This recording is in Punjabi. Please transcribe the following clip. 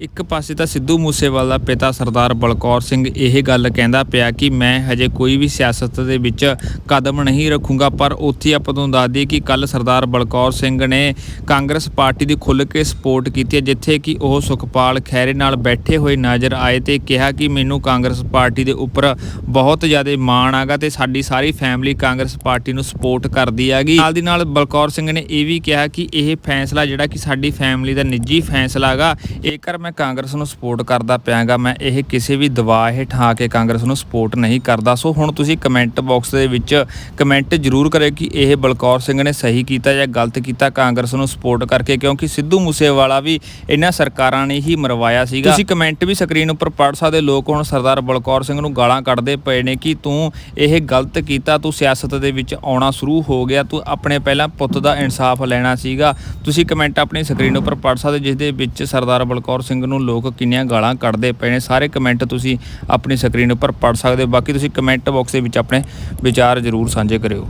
ਇੱਕ ਪਾਸੇ ਤਾਂ ਸਿੱਧੂ ਮੂਸੇਵਾਲਾ ਦਾ ਪਿਤਾ ਸਰਦਾਰ ਬਲਕੌਰ ਸਿੰਘ ਇਹ ਗੱਲ ਕਹਿੰਦਾ ਪਿਆ ਕਿ ਮੈਂ ਹਜੇ ਕੋਈ ਵੀ ਸਿਆਸਤ ਦੇ ਵਿੱਚ ਕਦਮ ਨਹੀਂ ਰੱਖੂੰਗਾ, ਪਰ ਉੱਥੇ ਆਪਾਂ ਤੁਹਾਨੂੰ ਦੱਸ ਦਈਏ ਕਿ ਕੱਲ ਸਰਦਾਰ ਬਲਕੌਰ ਸਿੰਘ ਨੇ ਕਾਂਗਰਸ ਪਾਰਟੀ ਦੀ ਖੁੱਲ੍ਹ ਕੇ ਸਪੋਰਟ ਕੀਤੀ ਹੈ, ਜਿੱਥੇ ਕਿ ਉਹ ਸੁਖਪਾਲ ਖੈਰੇ ਨਾਲ ਬੈਠੇ ਹੋਏ ਨਜ਼ਰ ਆਏ ਤੇ ਕਿਹਾ ਕਿ ਮੈਨੂੰ ਕਾਂਗਰਸ ਪਾਰਟੀ ਦੇ ਉੱਪਰ ਬਹੁਤ ਜ਼ਿਆਦਾ ਮਾਣ ਆਗਾ ਤੇ ਸਾਡੀ ਸਾਰੀ ਫੈਮਿਲੀ ਕਾਂਗਰਸ ਪਾਰਟੀ ਨੂੰ ਸਪੋਰਟ ਕਰਦੀ ਹੈਗੀ ਨਾਲ ਦੀ ਨਾਲ ਬਲਕੌਰ ਸਿੰਘ ਨੇ ਇਹ ਵੀ ਕਿਹਾ ਕਿ ਇਹ ਫੈਸਲਾ ਜਿਹੜਾ ਕਿ ਸਾਡੀ ਫੈਮਿਲੀ ਦਾ ਨਿੱਜੀ ਫੈਸਲਾ ਹੈਗਾ ਇਹ ਕਰ ਮੈਂ ਕਾਂਗਰਸ ਨੂੰ ਸਪੋਰਟ ਕਰਦਾ ਪਿਆਗਾ, ਮੈਂ ਇਹ ਕਿਸੇ ਵੀ ਦਬਾਅ ਹੇਠ ਆ ਕੇ ਕਾਂਗਰਸ ਨੂੰ ਸਪੋਰਟ ਨਹੀਂ ਕਰਦਾ। ਸੋ ਹੁਣ ਤੁਸੀਂ ਕਮੈਂਟ ਬਾਕਸ ਦੇ ਵਿੱਚ ਕਮੈਂਟ ਜ਼ਰੂਰ ਕਰਿਓ ਕਿ ਇਹ ਬਲਕੌਰ ਸਿੰਘ ਨੇ ਸਹੀ ਕੀਤਾ ਜਾਂ ਗਲਤ ਕੀਤਾ ਕਾਂਗਰਸ ਨੂੰ ਸਪੋਰਟ ਕਰਕੇ, ਕਿਉਂਕਿ ਸਿੱਧੂ ਮੂਸੇਵਾਲਾ ਵੀ ਇਹਨਾਂ ਸਰਕਾਰਾਂ ਨੇ ਹੀ ਮਰਵਾਇਆ ਸੀਗਾ। ਤੁਸੀਂ ਕਮੈਂਟ ਵੀ ਸਕਰੀਨ ਉੱਪਰ ਪੜ ਸਕਦੇ ਲੋਕ ਹੁਣ ਸਰਦਾਰ ਬਲਕੌਰ ਸਿੰਘ ਨੂੰ ਗਾਲਾਂ ਕੱਢਦੇ ਪਏ ਨੇ ਕਿ ਤੂੰ ਇਹ ਗਲਤ ਕੀਤਾ, ਤੂੰ ਸਿਆਸਤ ਦੇ ਵਿੱਚ ਆਉਣਾ ਸ਼ੁਰੂ ਹੋ ਗਿਆ, ਤੂੰ ਆਪਣੇ ਪਹਿਲਾਂ ਪੁੱਤ ਦਾ ਇਨਸਾਫ ਲੈਣਾ ਸੀਗਾ। ਤੁਸੀਂ ਕਮੈਂਟ ਆਪਣੀ ਸਕਰੀਨ ਉੱਪਰ ਪੜ ਸਕਦੇ ਜਿਸ ਦੇ ਵਿੱਚ ਸਰਦਾਰ ਬਲਕੌਰ ਸਿੰਘ ਸਿੰਘ ਨੂੰ ਲੋਕ ਕਿੰਨੀਆਂ ਗਾਲਾਂ ਕੱਢਦੇ ਪਏ ਨੇ। ਸਾਰੇ ਕਮੈਂਟ ਤੁਸੀਂ ਆਪਣੀ ਸਕਰੀਨ ਉੱਪਰ ਪੜ੍ਹ ਸਕਦੇ ਹੋ। ਬਾਕੀ ਤੁਸੀਂ ਕਮੈਂਟ ਬਾਕਸ ਦੇ ਵਿੱਚ ਆਪਣੇ ਵਿਚਾਰ ਜ਼ਰੂਰ ਸਾਂਝੇ ਕਰਿਓ।